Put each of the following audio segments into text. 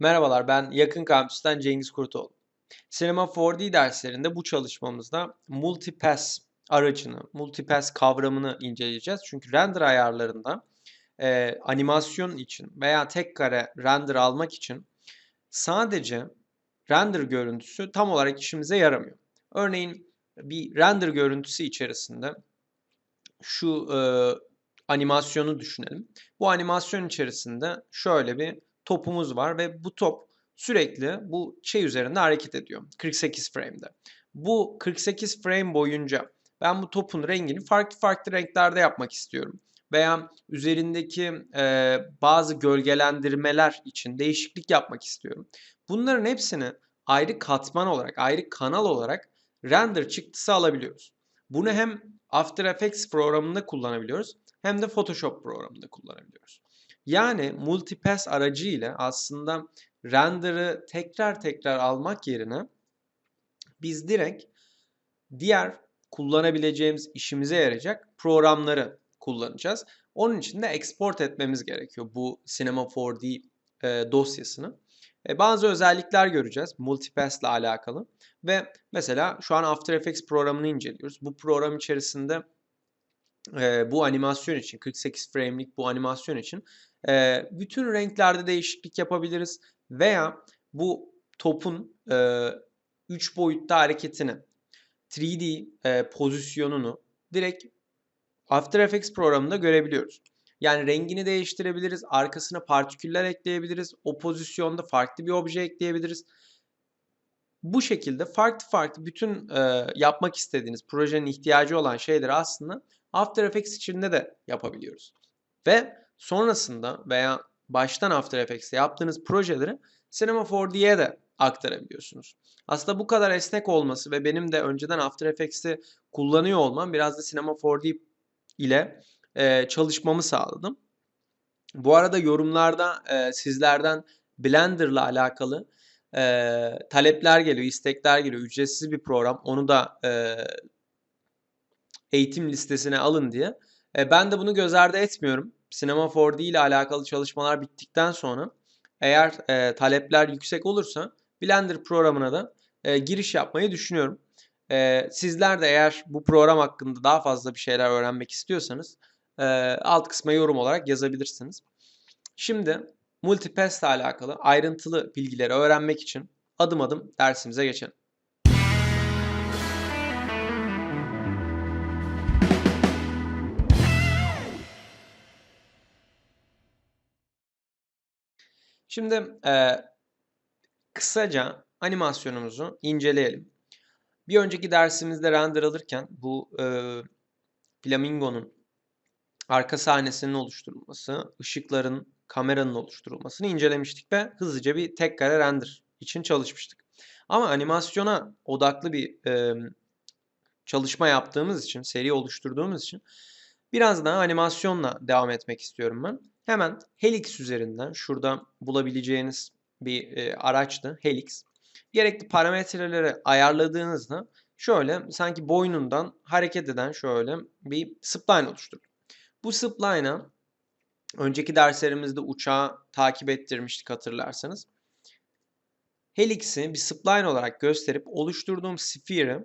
Merhabalar, ben Yakın Kampüs'ten Cengiz Kurtoğlu. Cinema 4D derslerinde bu çalışmamızda Multipass aracını, Multipass kavramını inceleyeceğiz. Çünkü render ayarlarında e, animasyon için veya tek kare render almak için sadece render görüntüsü tam olarak işimize yaramıyor. Örneğin bir render görüntüsü içerisinde şu e, animasyonu düşünelim. Bu animasyon içerisinde şöyle bir topumuz var ve bu top sürekli bu şey üzerinde hareket ediyor. 48 frame'de. Bu 48 frame boyunca ben bu topun rengini farklı farklı renklerde yapmak istiyorum. Veya üzerindeki e, bazı gölgelendirmeler için değişiklik yapmak istiyorum. Bunların hepsini ayrı katman olarak, ayrı kanal olarak render çıktısı alabiliyoruz. Bunu hem After Effects programında kullanabiliyoruz hem de Photoshop programında kullanabiliyoruz. Yani multipass aracı ile aslında render'ı tekrar tekrar almak yerine biz direkt diğer kullanabileceğimiz işimize yarayacak programları kullanacağız. Onun için de export etmemiz gerekiyor bu Cinema 4D e, dosyasını. E, bazı özellikler göreceğiz multipass ile alakalı ve mesela şu an After Effects programını inceliyoruz. Bu program içerisinde e, bu animasyon için 48 frame'lik bu animasyon için e, bütün renklerde değişiklik yapabiliriz veya bu topun e, 3 boyutta hareketini 3D e, pozisyonunu direkt After Effects programında görebiliyoruz. Yani rengini değiştirebiliriz, arkasına partiküller ekleyebiliriz, o pozisyonda farklı bir obje ekleyebiliriz. Bu şekilde farklı farklı bütün e, yapmak istediğiniz projenin ihtiyacı olan şeyleri aslında After Effects içinde de yapabiliyoruz. Ve sonrasında veya baştan After Effects'te yaptığınız projeleri Cinema 4D'ye de aktarabiliyorsunuz. Aslında bu kadar esnek olması ve benim de önceden After Effects'i kullanıyor olmam biraz da Cinema 4D ile e, çalışmamı sağladım. Bu arada yorumlarda e, sizlerden Blender'la alakalı e, talepler geliyor, istekler geliyor. Ücretsiz bir program. Onu da e, eğitim listesine alın diye. E, ben de bunu göz ardı etmiyorum. Sinema 4D ile alakalı çalışmalar bittikten sonra eğer e, talepler yüksek olursa Blender programına da e, giriş yapmayı düşünüyorum. E, sizler de eğer bu program hakkında daha fazla bir şeyler öğrenmek istiyorsanız e, alt kısma yorum olarak yazabilirsiniz. Şimdi Multipass ile alakalı ayrıntılı bilgileri öğrenmek için adım adım dersimize geçelim. Şimdi e, kısaca animasyonumuzu inceleyelim. Bir önceki dersimizde render alırken bu e, flamingonun arka sahnesinin oluşturulması, ışıkların, kameranın oluşturulmasını incelemiştik ve hızlıca bir tek kare render için çalışmıştık. Ama animasyona odaklı bir e, çalışma yaptığımız için, seri oluşturduğumuz için biraz daha animasyonla devam etmek istiyorum ben. Hemen Helix üzerinden şurada bulabileceğiniz bir e, araçtı Helix. Gerekli parametreleri ayarladığınızda şöyle sanki boynundan hareket eden şöyle bir spline oluşturur. Bu spline'a önceki derslerimizde uçağı takip ettirmiştik hatırlarsanız. Helix'i bir spline olarak gösterip oluşturduğum sphere'i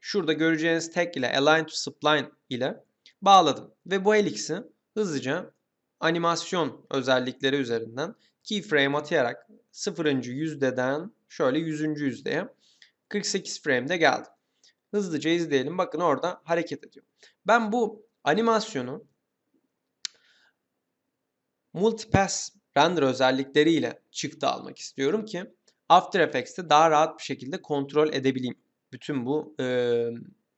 şurada göreceğiniz tag ile align to spline ile bağladım. Ve bu helix'i hızlıca animasyon özellikleri üzerinden keyframe atayarak 0. yüzdeden şöyle 100. yüzdeye 48 frame'de geldi. Hızlıca izleyelim. Bakın orada hareket ediyor. Ben bu animasyonu multipass render özellikleriyle çıktı almak istiyorum ki After Effects'te daha rahat bir şekilde kontrol edebileyim bütün bu e,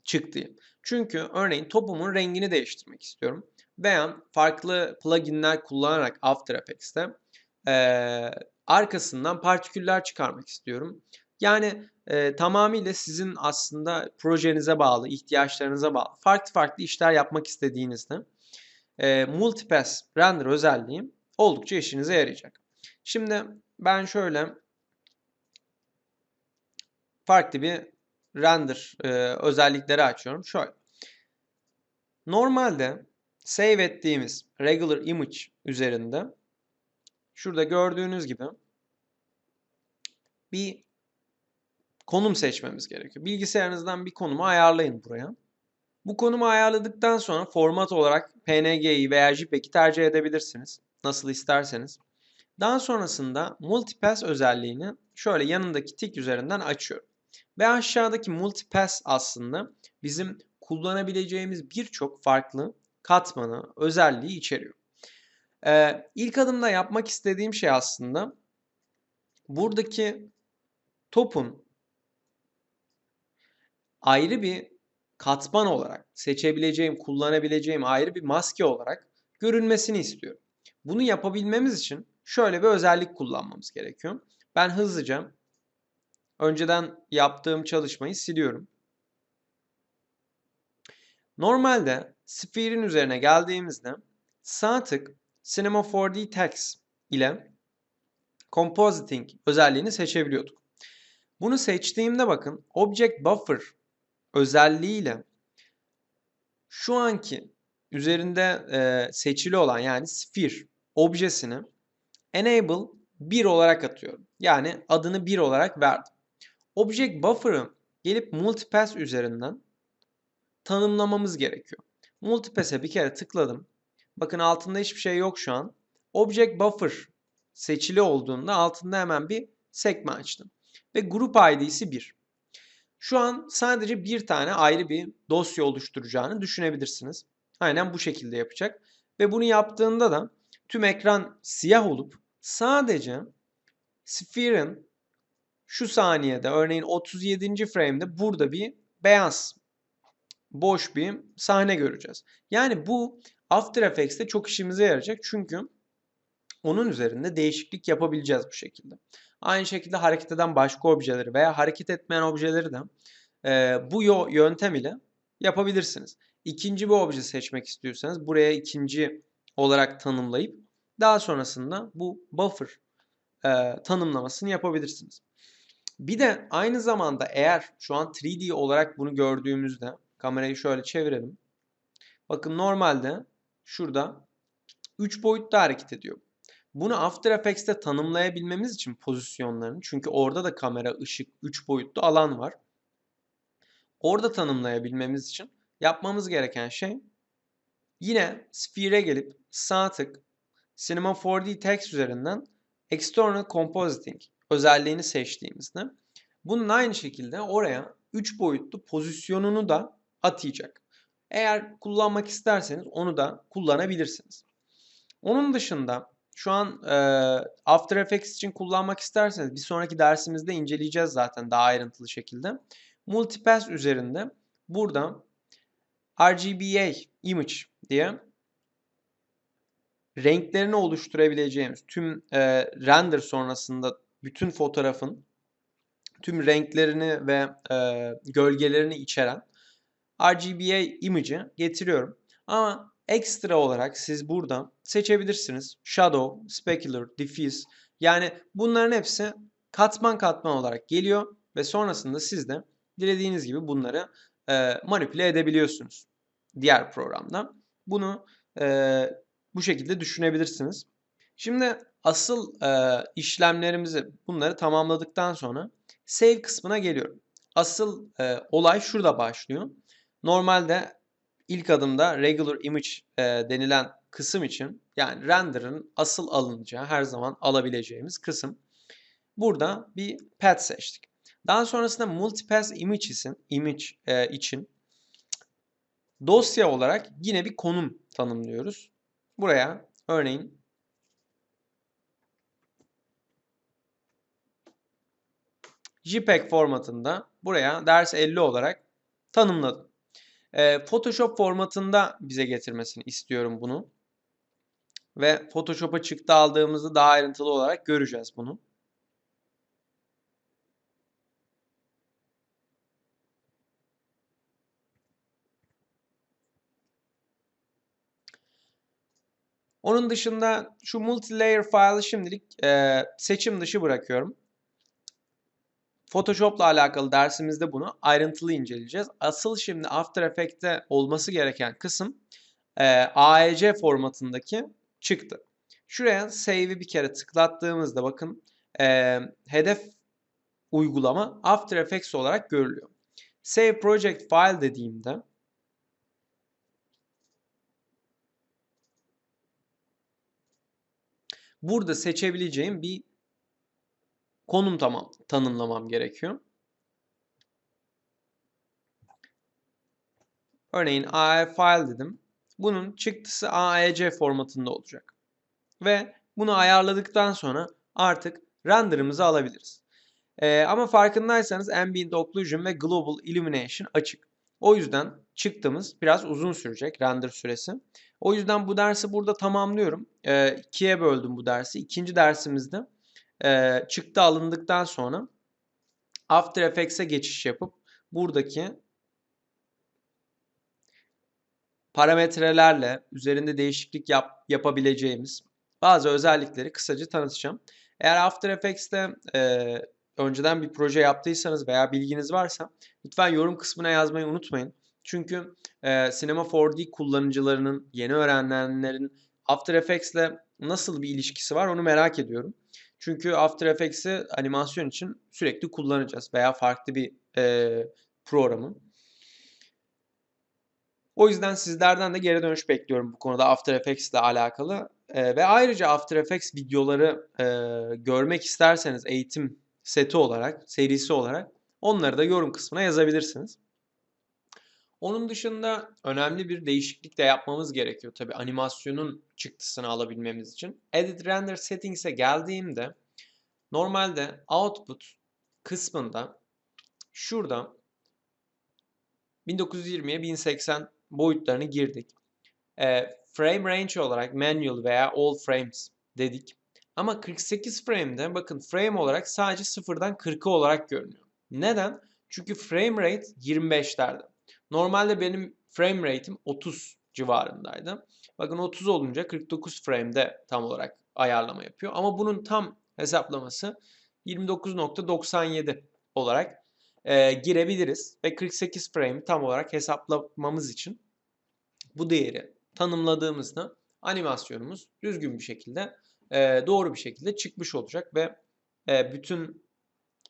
çıktıyı. Çünkü örneğin topumun rengini değiştirmek istiyorum veya farklı pluginler kullanarak After Effects'te e, arkasından partiküller çıkarmak istiyorum. Yani e, tamamıyla sizin aslında projenize bağlı, ihtiyaçlarınıza bağlı, farklı farklı işler yapmak istediğinizde e, Multipass Render özelliği oldukça işinize yarayacak. Şimdi ben şöyle farklı bir render e, özellikleri açıyorum. Şöyle. Normalde save ettiğimiz regular image üzerinde şurada gördüğünüz gibi bir konum seçmemiz gerekiyor. Bilgisayarınızdan bir konumu ayarlayın buraya. Bu konumu ayarladıktan sonra format olarak PNG'yi veya JPEG'i tercih edebilirsiniz. Nasıl isterseniz. Daha sonrasında Multipass özelliğini şöyle yanındaki tik üzerinden açıyorum. Ve aşağıdaki Multipass aslında bizim kullanabileceğimiz birçok farklı katmanı, özelliği içeriyor. Ee, ilk adımda yapmak istediğim şey aslında buradaki topun ayrı bir katman olarak seçebileceğim, kullanabileceğim ayrı bir maske olarak görünmesini istiyorum. Bunu yapabilmemiz için şöyle bir özellik kullanmamız gerekiyor. Ben hızlıca önceden yaptığım çalışmayı siliyorum. Normalde Sphere'in üzerine geldiğimizde sağ tık Cinema 4D Text ile Compositing özelliğini seçebiliyorduk. Bunu seçtiğimde bakın Object Buffer özelliğiyle şu anki üzerinde e, seçili olan yani sphere objesini enable 1 olarak atıyorum. Yani adını 1 olarak verdim. Object Buffer'ı gelip multipass üzerinden tanımlamamız gerekiyor. Multipass'e bir kere tıkladım. Bakın altında hiçbir şey yok şu an. Object Buffer seçili olduğunda altında hemen bir sekme açtım. Ve grup ID'si 1. Şu an sadece bir tane ayrı bir dosya oluşturacağını düşünebilirsiniz. Aynen bu şekilde yapacak. Ve bunu yaptığında da tüm ekran siyah olup sadece Sphere'in şu saniyede örneğin 37. frame'de burada bir beyaz boş bir sahne göreceğiz. Yani bu After Effects'te çok işimize yarayacak çünkü onun üzerinde değişiklik yapabileceğiz bu şekilde. Aynı şekilde hareket eden başka objeleri veya hareket etmeyen objeleri de e, bu yöntem ile yapabilirsiniz. İkinci bir obje seçmek istiyorsanız buraya ikinci olarak tanımlayıp daha sonrasında bu buffer e, tanımlamasını yapabilirsiniz. Bir de aynı zamanda eğer şu an 3D olarak bunu gördüğümüzde kamerayı şöyle çevirelim. Bakın normalde şurada 3 boyutta hareket ediyor. Bunu After Effects'te tanımlayabilmemiz için pozisyonlarını çünkü orada da kamera, ışık, 3 boyutlu alan var. Orada tanımlayabilmemiz için yapmamız gereken şey yine Sphere'e gelip sağ tık Cinema 4D Text üzerinden External Compositing özelliğini seçtiğimizde bunun aynı şekilde oraya 3 boyutlu pozisyonunu da atayacak. Eğer kullanmak isterseniz onu da kullanabilirsiniz. Onun dışında şu an e, After Effects için kullanmak isterseniz bir sonraki dersimizde inceleyeceğiz zaten daha ayrıntılı şekilde. Multipass üzerinde burada RGBA image diye renklerini oluşturabileceğimiz tüm e, render sonrasında bütün fotoğrafın tüm renklerini ve e, gölgelerini içeren RGBA image'i getiriyorum. Ama ekstra olarak siz burada seçebilirsiniz. Shadow, Specular, Diffuse. Yani bunların hepsi katman katman olarak geliyor ve sonrasında siz de dilediğiniz gibi bunları e, manipüle edebiliyorsunuz diğer programda. Bunu e, bu şekilde düşünebilirsiniz. Şimdi asıl e, işlemlerimizi bunları tamamladıktan sonra save kısmına geliyorum. Asıl e, olay şurada başlıyor. Normalde ilk adımda regular image e, denilen kısım için yani render'ın asıl alınacağı her zaman alabileceğimiz kısım. Burada bir path seçtik. Daha sonrasında multipass image için, image e, için dosya olarak yine bir konum tanımlıyoruz. Buraya örneğin JPEG formatında buraya ders 50 olarak tanımladım. E, Photoshop formatında bize getirmesini istiyorum bunu. Ve Photoshop'a çıktı aldığımızda daha ayrıntılı olarak göreceğiz bunu. Onun dışında şu multi-layer file'ı şimdilik e, seçim dışı bırakıyorum. Photoshop'la alakalı dersimizde bunu ayrıntılı inceleyeceğiz. Asıl şimdi After Effects'te olması gereken kısım e, AEC formatındaki çıktı. Şuraya save'i bir kere tıklattığımızda bakın e, hedef uygulama After Effects olarak görülüyor. Save Project File dediğimde burada seçebileceğim bir konum tamam tanımlamam gerekiyor. Örneğin AE file dedim. Bunun çıktısı AEC formatında olacak. Ve bunu ayarladıktan sonra artık render'ımızı alabiliriz. Ee, ama farkındaysanız Ambient Occlusion ve Global Illumination açık. O yüzden çıktığımız biraz uzun sürecek render süresi. O yüzden bu dersi burada tamamlıyorum. Ee, ikiye böldüm bu dersi. İkinci dersimizde e, çıktı alındıktan sonra After Effects'e geçiş yapıp buradaki parametrelerle üzerinde değişiklik yap, yapabileceğimiz bazı özellikleri kısaca tanıtacağım. Eğer After Effects'te e, önceden bir proje yaptıysanız veya bilginiz varsa lütfen yorum kısmına yazmayı unutmayın. Çünkü e, Cinema 4D kullanıcılarının, yeni öğrenenlerin After Effects'le nasıl bir ilişkisi var onu merak ediyorum. Çünkü After Effects'i animasyon için sürekli kullanacağız veya farklı bir e, programı. O yüzden sizlerden de geri dönüş bekliyorum bu konuda After Effects ile alakalı. E, ve ayrıca After Effects videoları e, görmek isterseniz eğitim seti olarak, serisi olarak onları da yorum kısmına yazabilirsiniz. Onun dışında önemli bir değişiklik de yapmamız gerekiyor tabi animasyonun çıktısını alabilmemiz için. Edit Render Settings'e geldiğimde normalde Output kısmında şurada 1920'ye 1080 boyutlarını girdik. E, frame range olarak manual veya all frames dedik. Ama 48 frame'de bakın frame olarak sadece sıfırdan 40'ı olarak görünüyor. Neden? Çünkü frame rate 25'lerde. Normalde benim frame rate'im 30 civarındaydı. Bakın 30 olunca 49 frame'de tam olarak ayarlama yapıyor. Ama bunun tam hesaplaması 29.97 olarak e, girebiliriz. Ve 48 frame tam olarak hesaplamamız için bu değeri tanımladığımızda animasyonumuz düzgün bir şekilde e, doğru bir şekilde çıkmış olacak ve e, bütün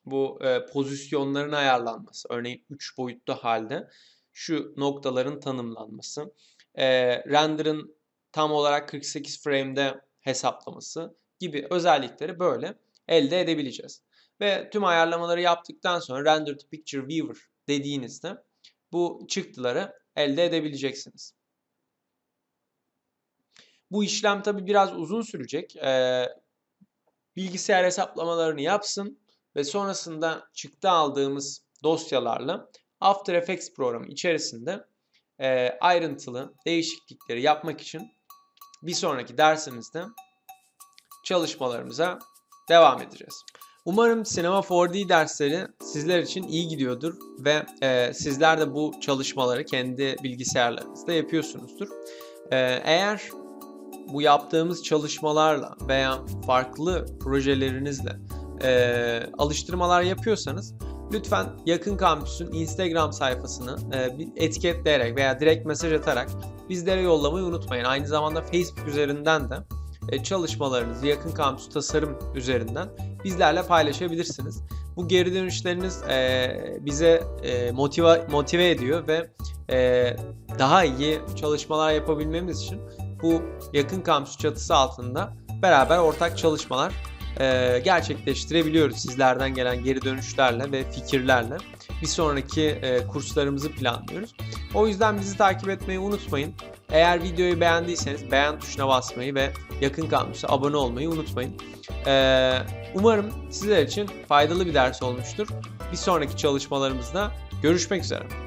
bu e, pozisyonların ayarlanması örneğin 3 boyutlu halde şu noktaların tanımlanması e, render'ın tam olarak 48 frame'de hesaplaması gibi özellikleri böyle elde edebileceğiz. Ve tüm ayarlamaları yaptıktan sonra Render to Picture Viewer dediğinizde bu çıktıları elde edebileceksiniz. Bu işlem tabi biraz uzun sürecek. Ee, bilgisayar hesaplamalarını yapsın ve sonrasında çıktı aldığımız dosyalarla After Effects programı içerisinde e, ayrıntılı değişiklikleri yapmak için bir sonraki dersimizde çalışmalarımıza devam edeceğiz. Umarım Sinema 4D dersleri sizler için iyi gidiyordur ve e, sizler de bu çalışmaları kendi bilgisayarlarınızda yapıyorsunuzdur. E, eğer bu yaptığımız çalışmalarla veya farklı projelerinizle e, alıştırmalar yapıyorsanız lütfen yakın kampüsün Instagram sayfasını e, etiketleyerek veya direkt mesaj atarak bizlere yollamayı unutmayın. Aynı zamanda Facebook üzerinden de e, çalışmalarınızı yakın kampüs tasarım üzerinden bizlerle paylaşabilirsiniz. Bu geri dönüşleriniz e, bize e, motive, motive ediyor ve e, daha iyi çalışmalar yapabilmemiz için bu yakın kampüs çatısı altında beraber ortak çalışmalar e, gerçekleştirebiliyoruz sizlerden gelen geri dönüşlerle ve fikirlerle. Bir sonraki e, kurslarımızı planlıyoruz. O yüzden bizi takip etmeyi unutmayın. Eğer videoyu beğendiyseniz beğen tuşuna basmayı ve yakın kampüse abone olmayı unutmayın. E, umarım sizler için faydalı bir ders olmuştur. Bir sonraki çalışmalarımızda görüşmek üzere.